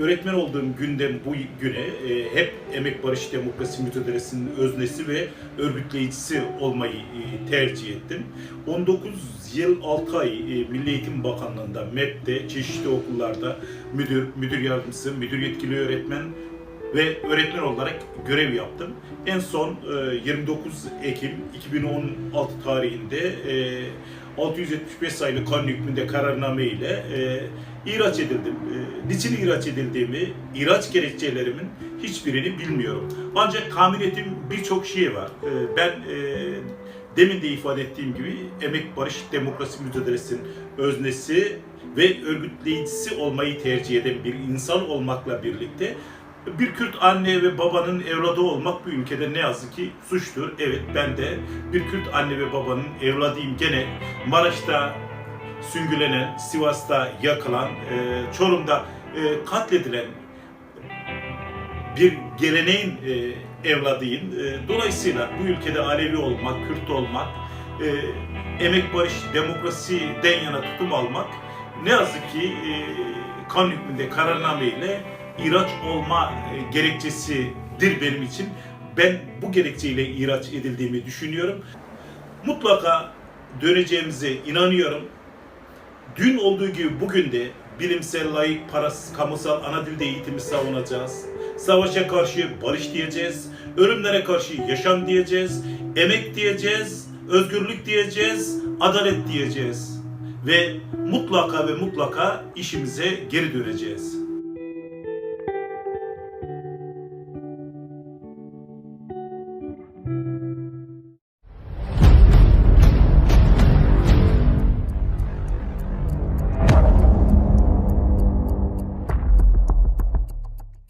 öğretmen olduğum günden bu güne e, hep Emek Barış Demokrasi Mücadelesi'nin öznesi ve örgütleyicisi olmayı e, tercih ettim. 19 yıl 6 ay e, Milli Eğitim Bakanlığı'nda, MEP'te, çeşitli okullarda müdür, müdür yardımcısı, müdür yetkili öğretmen ve öğretmen olarak görev yaptım. En son e, 29 Ekim 2016 tarihinde e, 675 sayılı kanun hükmünde kararname ile e, ihraç edildim. E, niçin ihraç edildiğimi, ihraç gerekçelerimin hiçbirini bilmiyorum. Ancak tahmin ettiğim birçok şey var. E, ben e, demin de ifade ettiğim gibi Emek Barış Demokrasi Mücadelesi'nin öznesi ve örgütleyicisi olmayı tercih eden bir insan olmakla birlikte bir Kürt anne ve babanın evladı olmak bu ülkede ne yazık ki suçtur. Evet ben de bir Kürt anne ve babanın evladıyım. Gene Maraş'ta süngülenen, Sivas'ta yakılan, e, Çorum'da e, katledilen bir geleneğin e, evladıyım. Dolayısıyla bu ülkede Alevi olmak, Kürt olmak, emek barış, demokrasiden yana tutum almak ne yazık ki e, kan hükmünde kararnameyle ihraç olma e, gerekçesidir benim için. Ben bu gerekçeyle ihraç edildiğimi düşünüyorum. Mutlaka döneceğimize inanıyorum. Dün olduğu gibi bugün de bilimsel, layık, parasız, kamusal ana dilde eğitimi savunacağız. Savaşa karşı barış diyeceğiz. Ölümlere karşı yaşam diyeceğiz. Emek diyeceğiz. Özgürlük diyeceğiz. Adalet diyeceğiz. Ve mutlaka ve mutlaka işimize geri döneceğiz.